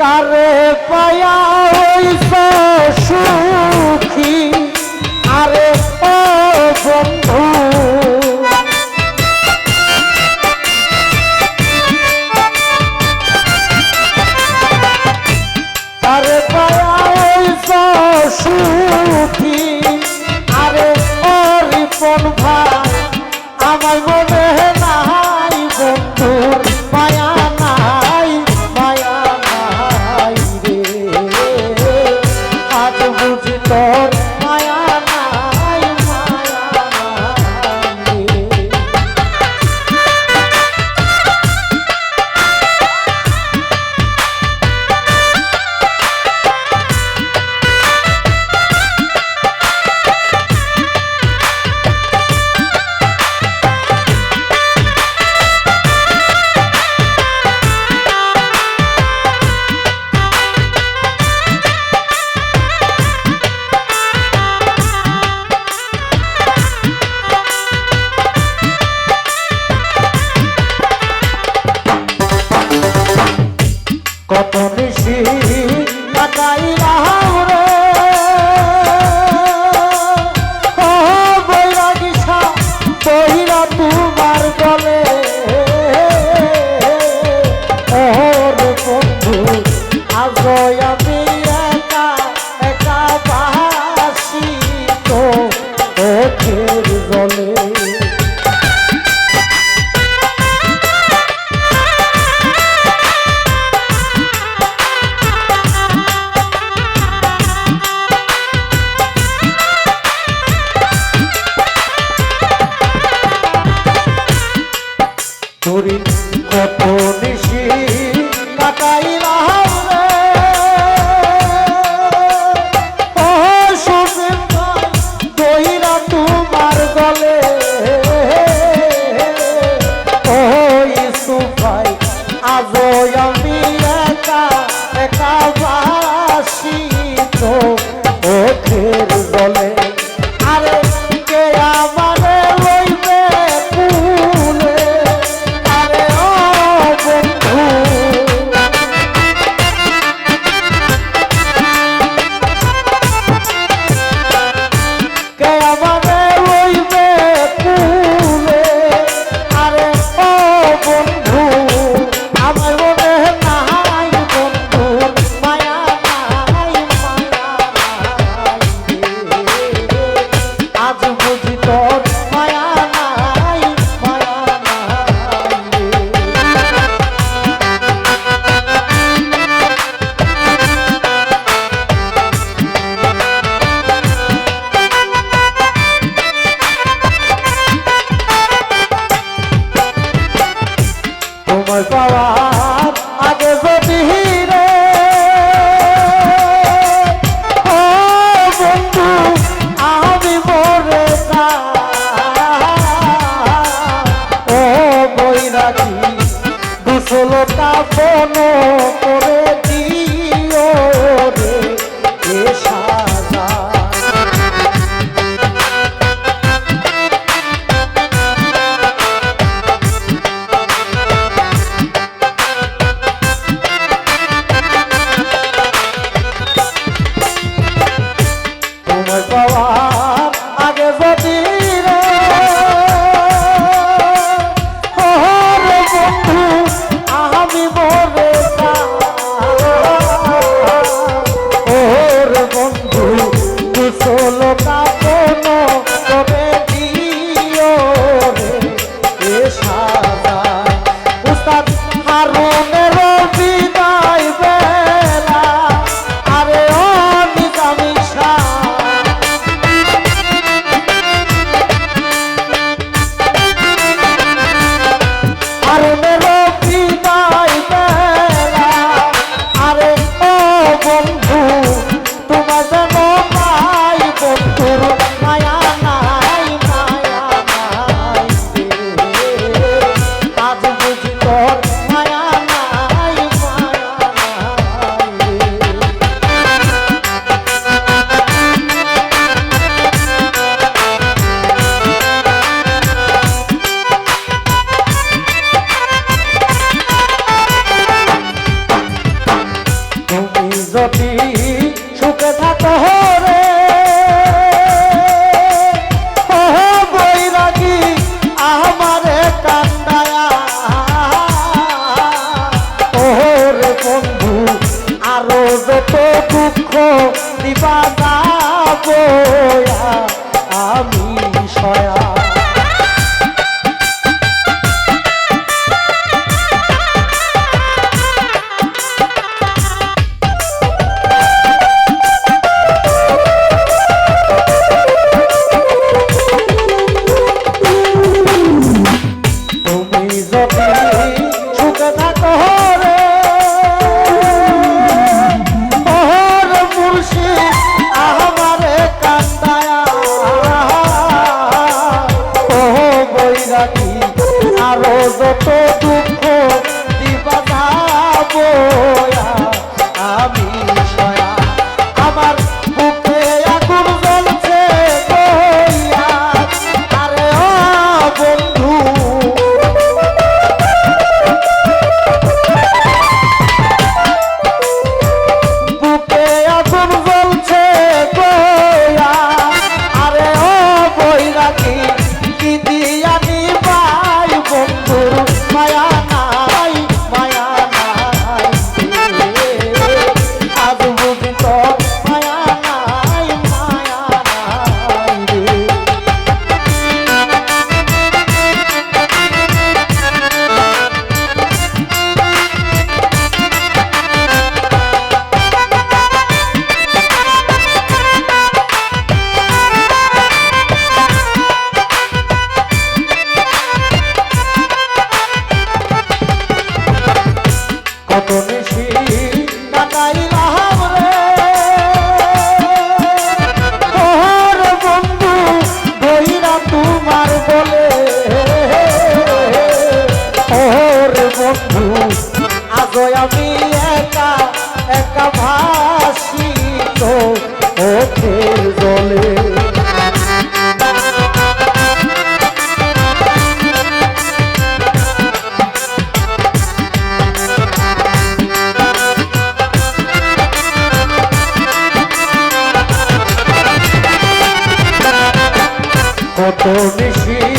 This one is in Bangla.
কারে পায়া হইছে সুখী? আরে ও বন্ধু। কারে পায়া হইছে সুখী? আরে ও রিপন ভাই। তোমার গলে। phone. আরও যত দুঃখ চোখের জলে। কত নিশি